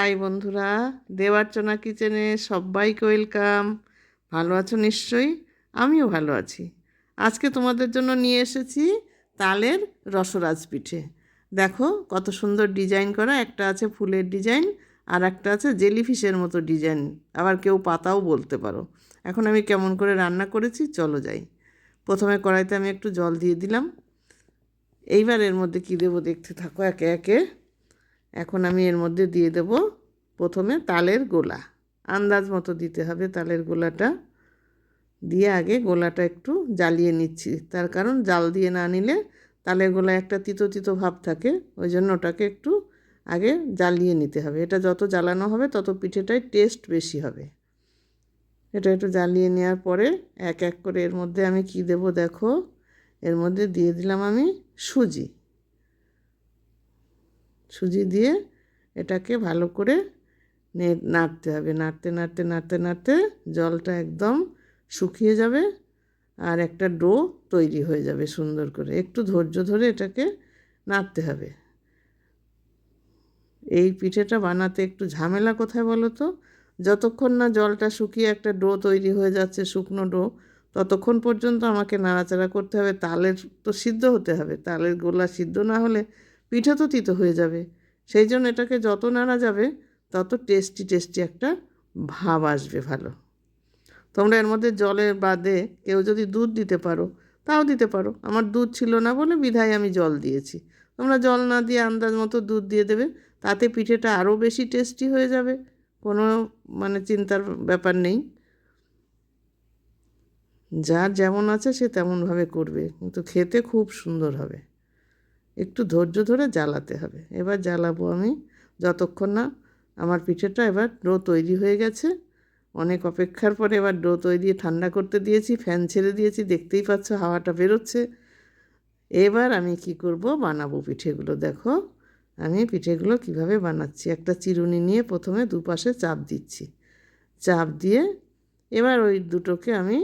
High বন্ধুরা, দেবার্চনা কিচেনে সবাইকে ওয়েলকাম। ভালো আছো নিশ্চয়ই? আমিও ভালো আছি। আজকে তোমাদের জন্য নিয়ে এসেছি তালের রসরাজ পিঠে। দেখো কত সুন্দর ডিজাইন করা, একটা আছে ফুলের ডিজাইন আর একটা আছে জেলিফিশের মতো ডিজাইন। আবার কেউ পাতাও বলতে পারো। এখন আমি কেমন করে রান্না করেছি, চলো যাই। প্রথমে কড়াইতে আমি একটু জল দিয়ে দিলাম। এইবার এর মধ্যে কী দেবো দেখতে থাকো একে একে। এখন আমি এর মধ্যে দিয়ে দেব প্রথমে তালের গোলা। আন্দাজ মতো দিতে হবে তালের গোলাটা। দিয়ে আগে গোলাটা একটু জ্বালিয়ে নিচ্ছি। তার কারণ জাল দিয়ে না নিলে তালের গোলায় একটা তিতো তিতো ভাব থাকে। ওই জন্য ওটাকে একটু আগে জ্বালিয়ে নিতে হবে। এটা যত জ্বালানো হবে তত পিঠেটায় টেস্ট বেশি হবে। এটা একটু জ্বালিয়ে নেওয়ার পরে এক এক করে এর মধ্যে আমি কি দেব দেখো? এর মধ্যে দিয়ে দিলাম আমি সুজি। সুজি দিয়ে এটাকে ভালো করে নাড়তে হবে। নাড়তে নাড়তে নাড়তে নাড়তে জলটা একদম শুকিয়ে যাবে আর একটা ডো তৈরি হয়ে যাবে সুন্দর করে। একটু ধৈর্য ধরে এটাকে নাড়তে হবে। এই পিঠেটা বানাতে একটু ঝামেলা কোথায় বলো তো? যতক্ষণ না জলটা শুকিয়ে একটা ডো তৈরি হয়ে যাচ্ছে, শুকনো ডো, ততক্ষণ পর্যন্ত আমাকে নাড়াচাড়া করতে হবে। তালের তো সিদ্ধ হতে হবে। তালের গোলা সিদ্ধ না হলে পিঠে তো তিতো হয়ে যাবে। সেই জন্য এটাকে যত নাড়া যাবে, তত টেস্টি টেস্টি একটা ভাব আসবে ভালো। তোমরা এর মধ্যে জলের বাদে কেউ যদি দুধ দিতে পারো, তাও দিতে পারো। আমার দুধ ছিল না বলে বিধায় আমি জল দিয়েছি। তোমরা জল না দিয়ে আন্দাজ মতো দুধ দিয়ে দেবে, তাতে পিঠেটা আরও বেশি টেস্টি হয়ে যাবে। কোনো মানে চিন্তার ব্যাপার নেই। যার যেমন আছে সে তেমনভাবে করবে, কিন্তু খেতে খুব সুন্দর হবে। একটু ধৈর্য ধরে জ্বালাতে হবে। এবার জ্বালাবো আমি যতক্ষণ না আমার পিঠেটা এবার ডো তৈরি হয়ে গেছে। অনেক অপেক্ষার পরে এবার ডো তৈরি, ঠান্ডা করতে দিয়েছি, ফ্যান ছেড়ে দিয়েছি, দেখতেই পাচ্ছ হাওয়াটা বেরোচ্ছে। এবার আমি কি করব? বানাবো পিঠেগুলো। দেখো, আমি পিঠেগুলো কীভাবে বানাচ্ছি? একটা চিরুনি নিয়ে প্রথমে দুপাশে চাপ দিচ্ছি। চাপ দিয়ে এবার ওই দুটোকে আমি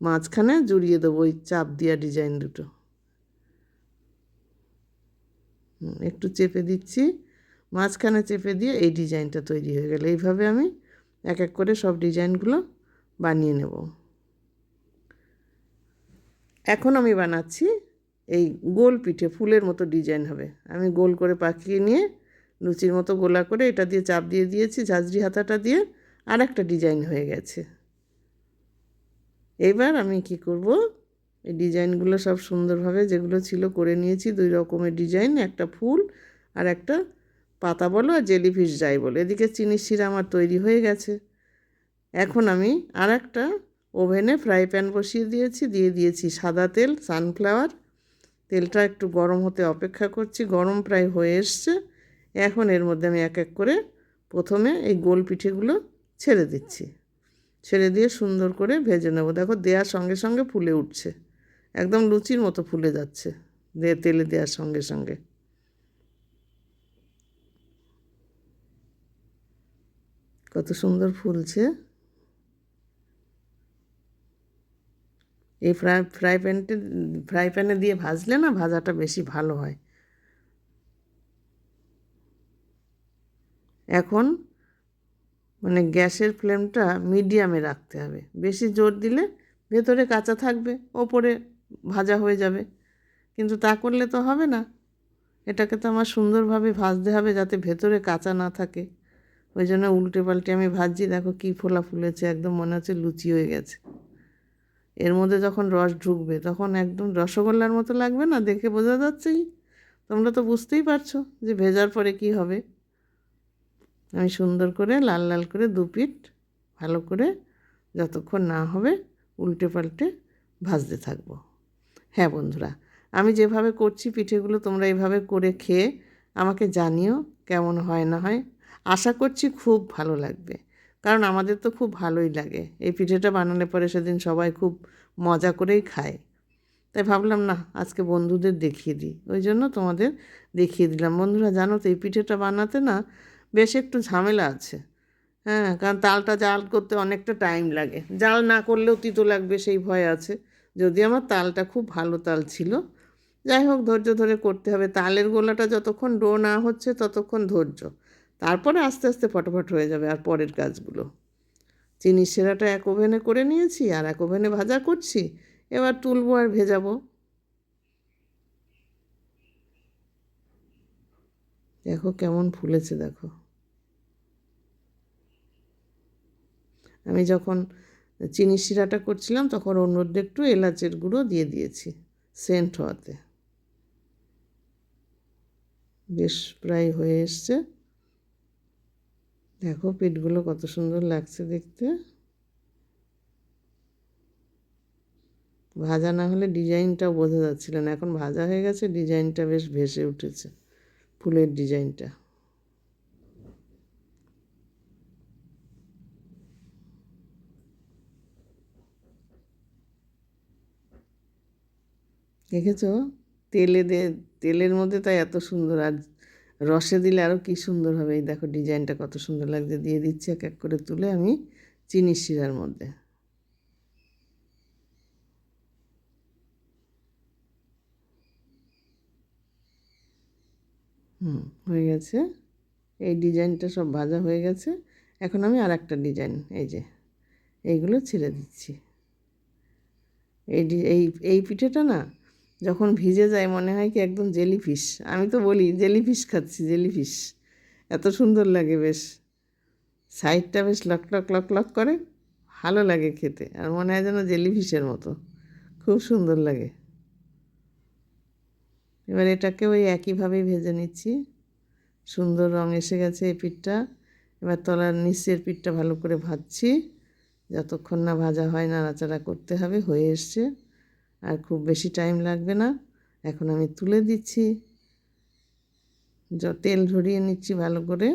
মাঝখানে জুড়িয়ে দেবো, ওই চাপ দিয়া ডিজাইন দুটো। একটু চেপে দিচ্ছি। মাঝখানে চেপে দিয়ে এই ডিজাইনটা তৈরি হয়ে গেল। এইভাবে আমি এক এক করে সব ডিজাইনগুলো বানিয়ে নেব। এখন আমি বানাচ্ছি এই গোল পিঠে, ফুলের মতো ডিজাইন হবে। আমি গোল করে পাকিয়ে নিয়ে লুচির মতো গোলা করে এটা দিয়ে চাপ দিয়ে দিয়েছি, ঝাঁঝরি হাতাটা দিয়ে আর একটা ডিজাইন হয়ে গেছে। এবার আমি কি করব? এই ডিজাইনগুলো সব সুন্দরভাবে যেগুলো ছিল করে নিয়েছি, দুই রকমের ডিজাইন, একটা ফুল আর একটা পাতা বলো আর জেলিফিশ যাই বলো। এদিকে চিনির শিরা আমার তৈরি হয়ে গেছে। এখন আমি আর একটা ওভেনে ফ্রাই প্যান বসিয়ে দিয়েছি, দিয়ে দিয়েছি সাদা তেল, সানফ্লাওয়ার। তেলটা একটু গরম হতে অপেক্ষা করছি, গরম প্রায় হয়ে এসছে। এখন এর মধ্যে আমি এক এক করে প্রথমে এই গোল পিঠেগুলো ছেড়ে দিচ্ছি। ছেড়ে দিয়ে সুন্দর করে ভেজে নেব। দেখো দেওয়ার সঙ্গে সঙ্গে ফুলে উঠছে। একদম লুচির মতো ফুলে যাচ্ছে দিয়ে তেলে দেওয়ার সঙ্গে সঙ্গে। কত সুন্দর ফুলছে। এই ফ্রাই ফ্রাই প্যানটি, ফ্রাই প্যানে দিয়ে ভাজলে না ভাজাটা বেশি ভালো হয়। এখন মানে গ্যাসের ফ্লেমটা মিডিয়ামে রাখতে হবে। বেশি জোর দিলে ভেতরে কাঁচা থাকবে, ওপরে ভাজা হয়ে যাবে। কিন্তু তা করলে তো হবে না। এটাকে তো আমার সুন্দরভাবে ভাজতে হবে যাতে ভেতরে কাঁচা না থাকে। ওই জন্য উল্টে পাল্টে আমি ভাজছি। দেখো কী ফোলা ফুলেছে, একদম মনে হচ্ছে লুচি হয়ে গেছে। এর মধ্যে যখন রস ঢুকবে, তখন একদম রসগোল্লার মতো লাগবে না দেখে বোঝা যাচ্ছেই তোমরা তো বুঝতেই পারছ যে ভেজার পরে কি হবে। আমি সুন্দর করে লাল লাল করে দু পিঠ ভালো করে যতক্ষণ না হবে উল্টে পাল্টে ভাজতে থাকব। হ্যাঁ বন্ধুরা, আমি যেভাবে করছি পিঠেগুলো তোমরা এভাবে করে খেয়ে আমাকে জানিও কেমন হয় না হয়। আশা করছি খুব ভালো লাগবে, কারণ আমাদের তো খুব ভালোই লাগে। এই পিঠেটা বানালে পরে সেদিন সবাই খুব মজা করেই খায়। তাই ভাবলাম, না, আজকে বন্ধুদের দেখিয়ে দিই। ওই জন্য তোমাদের দেখিয়ে দিলাম। বন্ধুরা, জানো তো, এই পিঠেটা বানাতে না বেশ একটু ঝামেলা আছে। হ্যাঁ কারণ তালটা জাল করতে অনেকটা টাইম লাগে। জাল না করলেও তিতো লাগবে, সেই ভয় আছে। যদি আমার তালটা খুব ভালো তাল ছিল। যাই হোক, ধৈর্য ধরে করতে হবে। তালের গোলাটা যতক্ষণ ডো না হচ্ছে, ততক্ষণ ধৈর্য। তারপরে আস্তে আস্তে ফটাফট হয়ে যাবে আর পরের কাজগুলো। চিনির সেরাটা এক ওভেনে করে নিয়েছি আর এক ওভেনে ভাজা করছি। এবার তুলবো আর ভেজাবো। দেখো কেমন ফুলেছে, দেখো। আমি যখন চিনি শিরাটা করছিলাম, তখন ওর মধ্যে একটু এলাচের গুঁড়ো দিয়ে দিয়েছি, সেন্ট হওয়াতে। বেশ প্রায় হয়ে এসছে। দেখো পিঠগুলো কত সুন্দর লাগছে দেখতে। ভাজা না হলে ডিজাইনটাও বোঝা যাচ্ছিল না, এখন ভাজা হয়ে গেছে, ডিজাইনটা বেশ ভেসে উঠেছে, ফুলের ডিজাইনটা। দেখেছ? তেলে দে, তেলের মধ্যে তাই এত সুন্দর। আর রসে দিলে আরও কী সুন্দর হবে। এই দেখো ডিজাইনটা কত সুন্দর লাগছে। দিয়ে দিচ্ছি এক এক করে তুলে আমি চিনি শিরার মধ্যে। হুম, হয়ে গেছে। এই ডিজাইনটা সব ভাজা হয়ে গেছে। এখন আমি আর একটা ডিজাইন, এই যে, এইগুলো ছেড়ে দিচ্ছি। এই এই এই পিঠেটা না যখন ভিজে যায় মনে হয় কি একদম জেলিফিশ আমি তো বলি জেলিফিশ খাচ্ছি জেলিফিশ এত সুন্দর লাগে বেশ। সাইডটা বেশ লক লক লক লক করে, ভালো লাগে খেতে। আর মনে হয় যেন জেলিফিশের মতো। খুব সুন্দর লাগে। এবার এটাকে ওই একইভাবেই ভেজে নিচ্ছি। সুন্দর রং এসে গেছে এই পিঠটা। এবার তলার নিচের পিঠটা ভালো করে ভাজছি। যতক্ষণ না ভাজা হয়, নাড়াচাড়া করতে হবে, হয়ে এসছে। আর খুব বেশি টাইম লাগবে না। এখন আমি তুলে দিচ্ছি। তেল ঝরিয়ে নিচ্ছি ভালো করে।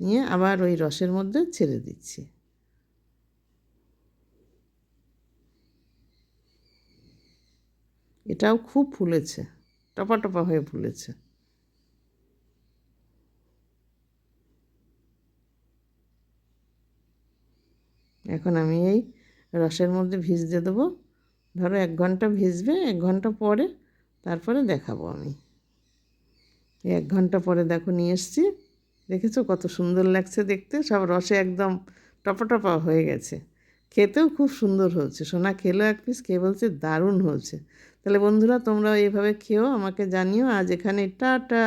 নিয়ে আবার ওই রসের মধ্যে ছেড়ে দিচ্ছি। এটাও খুব ফুলেছে, টপা টপা হয়ে ফুলেছে। এখন আমি এই রসের মধ্যে ভিজতে দেবো। ধরো এক ঘণ্টা ভিজবে, এক ঘণ্টা পরে তারপরে দেখাবো আমি। এক ঘণ্টা পরে দেখো নিয়ে এসছি। দেখেছ কত সুন্দর লাগছে দেখতে? সব রসে একদম টপা টপা হয়ে গেছে। খেতেও খুব সুন্দর হয়েছে। সোনা খেলো এক পিস, খেয়ে বলছে দারুণ হয়েছে। তাহলে বন্ধুরা তোমরা এইভাবে খেও, আমাকে জানিও। আজ এখানে টাটা।